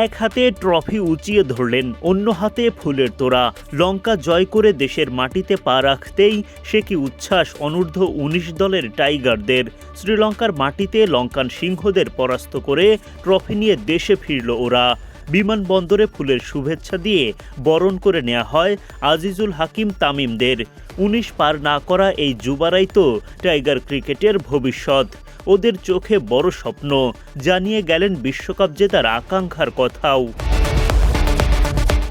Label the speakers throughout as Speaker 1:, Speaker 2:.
Speaker 1: এক হাতে ট্রফি উঁচিয়ে ধরলেন, অন্য হাতে ফুলের তোড়া। লঙ্কা জয় করে দেশের মাটিতে পা রাখতেই সে কি উচ্ছ্বাস অনূর্ধ্ব উনিশ দলের টাইগারদের। শ্রীলঙ্কার মাটিতে লঙ্কান সিংহদের পরাস্ত করে ট্রফি নিয়ে দেশে ফিরল ওরা। বিমানবন্দরে ফুলের শুভেচ্ছা দিয়ে বরণ করে নেওয়া হয় আজিজুল হাকিম তামিমদের। উনিশ পার না করা এই যুবারাই তো টাইগার ক্রিকেটের ভবিষ্যৎ। ওদের চোখে বড় স্বপ্ন, জানিয়ে গেলেন বিশ্বকাপ জেতার আকাঙ্ক্ষার কথাও।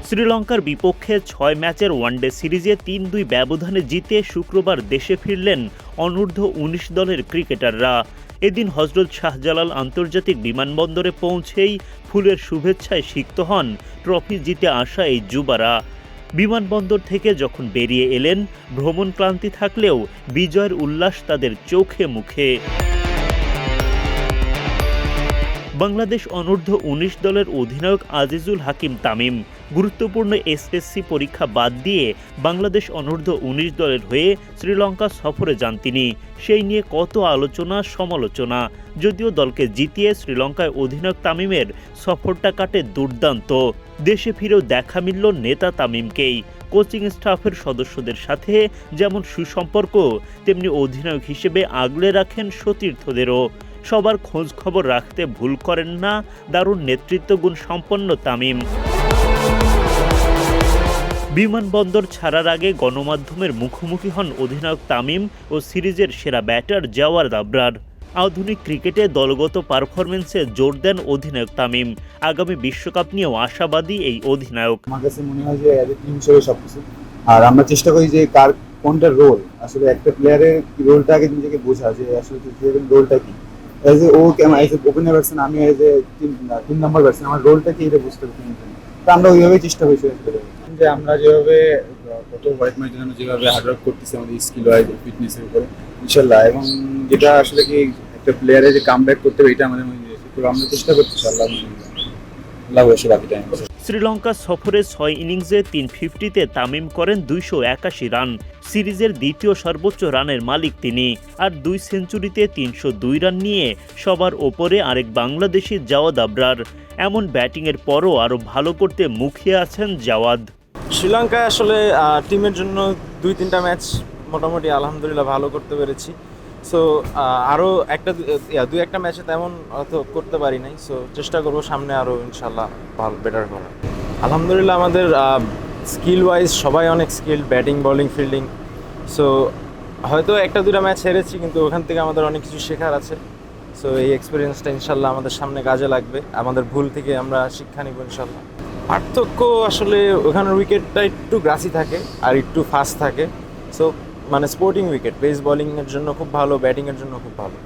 Speaker 1: শ্রীলঙ্কার বিপক্ষে ছয় ম্যাচের ওয়ানডে সিরিজে তিন দুই ব্যবধানে জিতে শুক্রবার দেশে ফিরলেন অনূর্ধ্ব উনিশ দলের ক্রিকেটাররা। এদিন হজরত শাহজালাল আন্তর্জাতিক বিমানবন্দরে পৌঁছেই ফুলের শুভেচ্ছায় সিক্ত হন ট্রফি জিতে আসা এই যুবারা। বিমানবন্দর থেকে যখন বেরিয়ে এলেন ভ্রমণ ক্লান্তি থাকলেও বিজয়ের উল্লাস তাদের চোখে মুখে বাংলাদেশ অনূর্ধ্ব উনিশ দলের অধিনায়ক আজিজুল হাকিম তামিম। গুরুত্বপূর্ণ এসএসসি পরীক্ষা বাদ দিয়ে বাংলাদেশ অনূর্ধ্ব উনিশ দলের হয়ে শ্রীলঙ্কা সফরে যান তিনি। সেই নিয়ে কত আলোচনা, সমালোচনা। যদিও দলকে জিতিয়ে শ্রীলঙ্কায় অধিনায়ক তামিমের সফরটা কাটে দুর্দান্ত। দেশে ফিরেও দেখা মিলল নেতা তামিমকেই। কোচিং স্টাফের সদস্যদের সাথে যেমন সুসম্পর্ক, তেমনি অধিনায়ক হিসেবে আগলে রাখেন সতীর্থদেরও। সবার খোঁজ খবর রাখতে ভুল করেন না, দারুণ নেতৃত্বগুণ সম্পন্ন তামিম। বিমানবন্দর ছাড়ার আগে গণমাধ্যমের মুখোমুখি হন অধিনায়ক তামিম ও সিরিজের সেরা ব্যাটার জাওয়ার দাবরার আধুনিক ক্রিকেটে দলগত পারফরমেন্সে জোর দেন অধিনায়ক তামিম। আগামী বিশ্বকাপ নিয়েও আশাবাদী এই অধিনায়ক।
Speaker 2: আমার কাছে মনে হয় যে টিম হিসেবে সবকিছু। আর আমরা চেষ্টা করি যে কার কোনটা রোল আসলে একটা প্লেয়ারের রোলটা আগে নিজেকে বোঝা যে আসলে রোলটা কি। অ্যাজ এ ও অ্যাজ এ ওপেনার ব্যাটসম্যান আমি অ্যাজ এ তিন নম্বর ব্যাটসম্যান আমার রোলটা কি এটা বুঝতে পারি তো আমরা ওইভাবেই চেষ্টা করি সেটা করে যে আমরা যেভাবে গত হোয়াইট ম্যাচের জন্য যেভাবে হার্ডওয়ার্ক করতেছি আমাদের স্কিল ওয়াইজ ফিটনেসের উপরে ইনশাল্লাহ। এবং যেটা আসলে কি একটা প্লেয়ারে যে কাম ব্যাক করতে হবে এটা আমাদের মধ্যে রয়েছে। তো আমরা চেষ্টা করতেছি আল্লাহ আল্লাহ বসে বাকি টাইম
Speaker 1: শ্রীলঙ্কা সফরে ছয় ইনিংসে তিন ফিফটিতে তামিম করেন দুইশো একাশি রান সিরিজের দ্বিতীয় সর্বোচ্চ রানের মালিক তিনি। আর দুই সেঞ্চুরিতে তিনশো দুই রান নিয়ে সবার ওপরে আরেক বাংলাদেশি জাওয়াদ আবরার। এমন ব্যাটিংয়ের পরও আরও ভালো করতে মুখিয়ে আছেন জাওয়াদ।
Speaker 3: শ্রীলঙ্কায় আসলে টিমের জন্য দুই তিনটা ম্যাচ মোটামুটি আলহামদুলিল্লাহ ভালো করতে পেরেছি। সো আরও একটা দুই একটা ম্যাচে তেমন অত করতে পারি নাই। সো চেষ্টা করব সামনে আরও ইনশাল্লাহ ভালো বেটার করার আলহামদুলিল্লাহ আমাদের স্কিল ওয়াইজ সবাই অনেক skill batting bowling fielding so হয়তো একটা দুটা ম্যাচ হেরেছি, কিন্তু ওখান থেকে আমাদের অনেক কিছু শেখার আছে। সো এই এক্সপিরিয়েন্সটা ইনশাল্লাহ আমাদের সামনে কাজে লাগবে। আমাদের ভুল থেকে আমরা শিক্ষা নিব ইনশাল্লাহ। পার্থক্য আসলে ওখানের উইকেটটা একটু গ্রাসি থাকে আর একটু ফাস্ট থাকে। সো মানে স্পোর্টিং উইকেট পেস বলিংয়ের জন্য খুব ভালো ব্যাটিংয়ের জন্য খুব ভালো।